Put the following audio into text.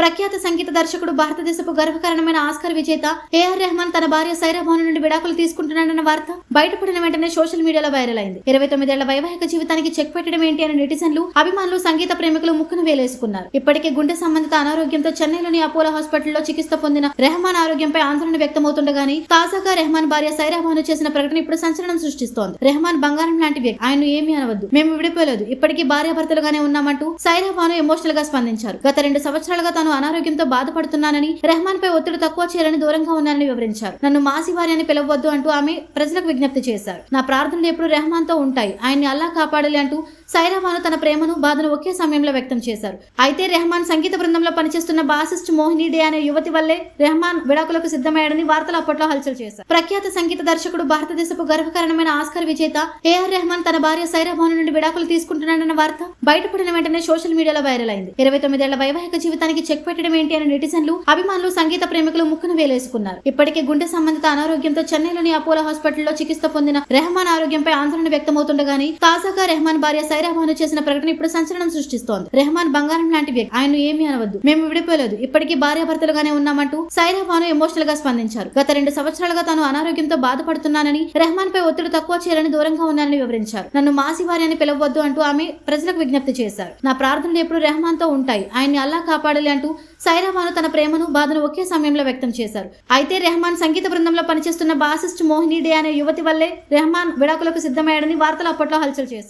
ప్రఖ్యాత సంగీత దర్శకుడు భారతదేశపు గర్వకారణమైన ఆస్కార్ విజేత ఏఆర్ రెహమాన్ తన భార్య సైరా భాను నుండి విడాకులు తీసుకుంటున్నాడన్న వార్త బయటపడిన వెంటనే సోషల్ మీడియాలో వైరల్ అయింది. ఇరవై తొమ్మిదేళ్ళ వైవాహిక జీవితానికి చెక్ పెట్టడం ఏంటి అని నెటిజన్లు అభిమానులు సంగీత ప్రేమికులు ముక్కును వేలేసుకున్నారు. ఇప్పటికే గుండె సంబంధిత అనారోగ్యంతో చెన్నైలోని అపోలో హాస్పిటల్లో చికిత్స పొందిన రెహమాన్ ఆరోగ్యంపై ఆందోళన వ్యక్తమవుతుండగాని తాజాగా రెహమాన్ భార్య సైరా భాను చేసిన ప్రకటన ఇప్పుడు సంచలనం సృష్టిస్తోంది. రెహమాన్ బంగారం లాంటి వ్యక్తి. ఆయన ఏమీ అనవద్దు. మేము విడిపోలేదు. ఇప్పటికీ భార్యాభర్తలుగానే ఉన్నామంటూ సైరా భాను ఎమోషనల్గా స్పందించారు. గత రెండు సంవత్సరాలుగా తాను అనారోగ్యంతో బాధపడుతున్నానని రెహమాన్ పై ఒత్తిడి తక్కువ చేయాలని దూరంగా ఉన్నానని వివరించారు. నన్ను మాసి వారి అని పిలవద్దు అంటూ ఆమె ప్రజలకు విజ్ఞప్తి చేశారు. నా ప్రార్థనలు ఎప్పుడు రెహమాన్తో ఉంటాయి. ఆయన్ని అల్లా కాపాడాలి అంటూ సైరాబాను తన ప్రేమను బాధను ఒకే సమయంలో వ్యక్తం చేశారు. అయితే రెహమాన్ సంగీత బృందంలో పనిచేస్తున్న బాసిస్ట్ మోహిని డే అనే యువతి వల్లే రెహమాన్ విడాకులకు సిద్ధమయ్యాడని వార్తలు అప్పట్లో హల్చల్ చేశారు. ప్రఖ్యాత సంగీత దర్శకుడు భారతదేశపు గర్వకారణమైన ఆస్కర్ విజేత ఏఆర్ రెహమాన్ తన భార్య సైరాబాను నుండి విడాకులు తీసుకుంటున్నాడన్న వార్త బయటపడిన వెంటనే సోషల్ మీడియాలో వైరల్ అయింది. ఇరవై తొమ్మిదేళ్ళ వైవాహిక జీవితానికి చెక్ పెట్టడం ఏంటి అని నెటిజన్లు అభిమానులు సంగీత ప్రేమికులు ముక్కును వేలేసుకున్నారు. ఇప్పటికే గుండె సంబంధిత అనారోగ్యంతో చెన్నైలోని అపోలో హాస్పిటల్లో చికిత్స పొందిన రెహమాన్ ఆరోగ్యంపై ఆందోళన వ్యక్తమవుతుండగాని తాజాగా రెహమాన్ భార్య సైరా భాను చేసిన ప్రకటన ఇప్పుడు సంచలనం సృష్టిస్తోంది. రెహమాన్ బంగారం లాంటి వ్యక్తి. ఆయన ఏమీ అనవద్దు. మేము విడిపోలేదు. ఇప్పటికీ భార్యాభర్తలుగానే ఉన్నామంటూ సైరా భాను ఎమోషనల్గా స్పందించారు. గత రెండు సంవత్సరాలుగా తాను అనారోగ్యంతో బాధపడుతున్నానని రెహమాన్ పై ఒత్తిడి తక్కువ చేయాలని దూరంగా ఉన్నానని వివరించారు. నన్ను మాసి వారి అని పిలవద్దు అంటూ ఆమె ప్రజలకు విజ్ఞప్తి చేశారు. నా ప్రార్థనలు ఎప్పుడు రెహమాన్తో ఉంటాయి. ఆయన్ని అల్లా కాపాడాలి అంటూ సైరాభాను తన ప్రేమను బాధను ఒకే సమయంలో వ్యక్తం చేశారు. అయితే రెహమాన్ సంగీత బృందంలో పనిచేస్తున్న బాసిస్ట్ మోహిని డే అనే యువతి వల్లే రెహమాన్ విడాకులకు సిద్ధమయ్యాడని వార్తలు అప్పట్లో హల్చల్ చేశారు